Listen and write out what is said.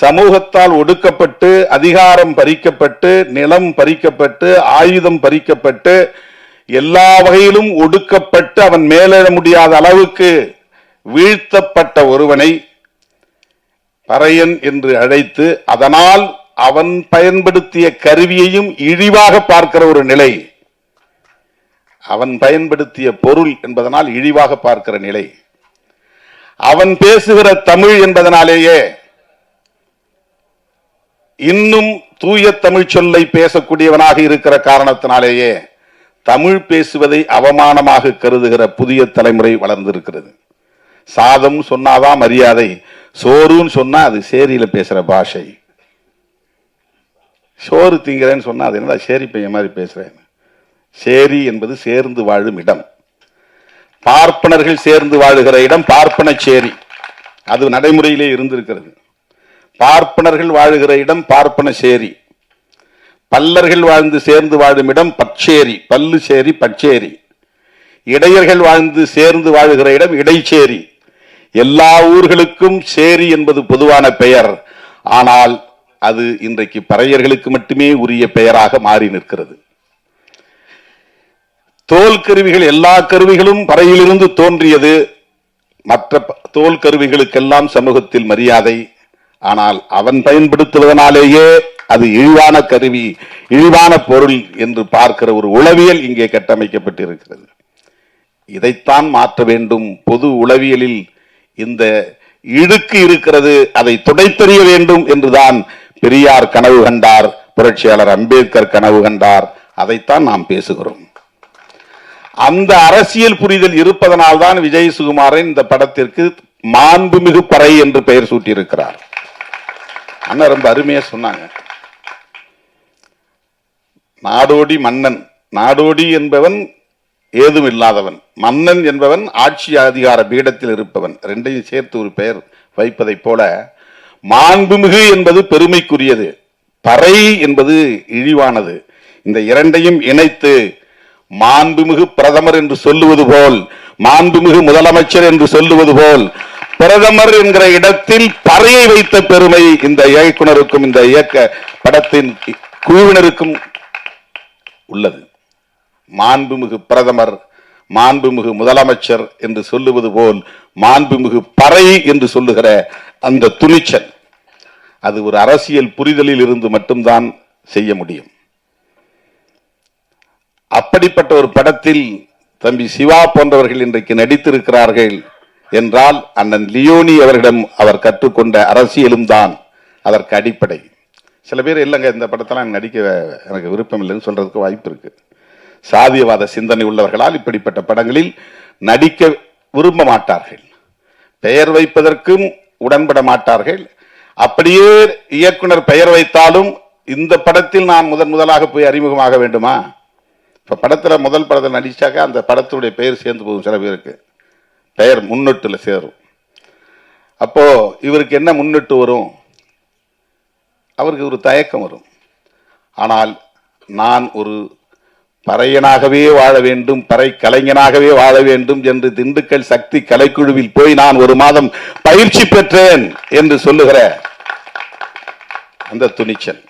சமூகத்தால் ஒடுக்கப்பட்டு அதிகாரம் பறிக்கப்பட்டு நிலம் பறிக்கப்பட்டு ஆயுதம் பறிக்கப்பட்டு எல்லா வகையிலும் ஒடுக்கப்பட்டு அவன் மேலேற முடியாத அளவுக்கு வீழ்த்தப்பட்ட ஒருவனை பறையன் என்று அழைத்து அதனால் அவன் பயன்படுத்திய கருவியையும் இழிவாக பார்க்கிற ஒரு நிலை. அவன் பயன்படுத்திய பொருள் என்பதனால் இழிவாக பார்க்கிற நிலை. அவன் பேசுகிற தமிழ் என்பதனாலேயே இன்னும் தூய தமிழ் சொல்லை பேசக்கூடியவனாக இருக்கிற காரணத்தினாலேயே தமிழ் பேசுவதை அவமானமாக கருதுகிற புதிய தலைமுறை வளர்ந்திருக்கிறது. சாதம் சொன்னாதான் மரியாதை சோறுன்னு சொன்னா அது சேரியில பேசுற பாஷை. சோறு திங்கிறேன்னு சொன்னா அது என்னடா சேரி பையன் மாதிரி பேசுறேன். சேரி என்பது சேர்ந்து வாழும் இடம். பார்ப்பனர்கள் சேர்ந்து வாழுகிற இடம் பார்ப்பன சேரி. அது நடைமுறையிலே இருந்திருக்கிறது. பார்ப்பனர்கள் வாழுகிற இடம் பார்ப்பன சேரி. பல்லர்கள் வாழ்ந்து சேர்ந்து வாழும் இடம் பச்சேரி பல்லு சேரி பச்சேரி இடையர்கள் வாழ்ந்து சேர்ந்து வாழுகிற இடம் இடைச்சேரி. எல்லா ஊர்களுக்கும் சேரி என்பது பொதுவான பெயர். ஆனால் அது இன்றைக்கு பறையர்களுக்கு மட்டுமே உரிய பெயராக மாறி நிற்கிறது. தோல் கருவிகள் எல்லா கருவிகளும் பறையிலிருந்து தோன்றியது. மற்ற தோல் கருவிகளுக்கெல்லாம் சமூகத்தில் மரியாதை ஆனால் அவன் பயன்படுத்துவதனாலேயே அது இழிவான கருவி இழிவான பொருள் என்று பார்க்கிற ஒரு உளவியல் இங்கே கட்டமைக்கப்பட்டிருக்கிறது. இதைத்தான் மாற்ற வேண்டும். பொது உளவியலில் இந்த இழுக்கு இருக்கிறது அதை துடைத்தெறிய வேண்டும் என்றுதான் பெரியார் கனவு கண்டார் புரட்சியாளர் அம்பேத்கர் கனவு கண்டார். அதைத்தான் நாம் பேசுகிறோம். அந்த அரசியல் புரிதல் இருப்பதனால் தான் விஜய் சுகுமாரன் இந்த படத்திற்கு மாண்புமிகு பறை என்று பெயர் சூட்டியிருக்கிறார். அண்ணா ரொம்ப அருமையாக சொன்னாங்க. நாடோடி மன்னன் நாடோடி என்பவன் ஏதும் இல்லாதவன் மன்னன் என்பவன் ஆட்சி அதிகார பீடத்தில் இருப்பவன் ரெண்டையும் சேர்த்து ஒரு பெயர் வைப்பதைப் போல மாண்புமிகு என்பது பெருமைக்குரியது பறை என்பது இழிவானது. இந்த இரண்டையும் இணைத்து மாண்புமிகு பிரதமர் என்று சொல்லுவது போல் மாண்புமிகு முதலமைச்சர் என்று சொல்லுவது போல் பிரதமர் என்கிற இடத்தில் பறையை வைத்த பெருமை இந்த இயக்குனருக்கும் இந்த இயக்க படத்தின் குழுவினருக்கும் உள்ளது. மாண்புமிகு பிரதமர் மாண்புமிகு முதலமைச்சர் என்று சொல்லுவது போல் மாண்புமிகு பறை என்று சொல்லுகிற அந்த துணிச்சல் அது ஒரு அரசியல் புரிதலில் இருந்து மட்டும்தான் செய்ய முடியும். அப்படிப்பட்ட ஒரு படத்தில் தம்பி சிவா போன்றவர்கள் இன்றைக்கு நடித்திருக்கிறார்கள். என்றால் அண்ணன் லியோனி அவர்களிடம் அவர் கற்றுக்கொண்ட அரசியலும் தான் அதற்கு அடிப்படை. சில பேர் இல்லைங்க இந்த படத்தெல்லாம் நடிக்க எனக்கு விருப்பம் இல்லைன்னு சொல்றதுக்கு வாய்ப்பு இருக்கு. சாதியவாத சிந்தனை உள்ளவர்களால் இப்படிப்பட்ட படங்களில் நடிக்க விரும்ப மாட்டார்கள். பெயர் வைப்பதற்கும் உடன்பட மாட்டார்கள். அப்படியே இயக்குனர் பெயர் வைத்தாலும் இந்த படத்தில் நான் முதன் முதலாக போய் அறிமுகமாக வேண்டுமா? இப்போ படத்தில் முதல் படத்தில் நடித்தாக்கா அந்த படத்துடைய பெயர் சேர்ந்து போகும் சில பேருக்கு. பெயர் முன்னொட்டில் சேரும். அப்போது இவருக்கு என்ன முன்னொட்டு வரும்? அவருக்கு ஒரு தயக்கம் வரும். ஆனால் நான் ஒரு பறையனாகவே வாழ வேண்டும் பறை கலைஞனாகவே வாழ வேண்டும் என்று திண்டுக்கல் சக்தி கலைக்குழுவில் போய் நான் ஒரு மாதம் பயிற்சி பெற்றேன் என்று சொல்லுகிற அந்த துணிச்சல்.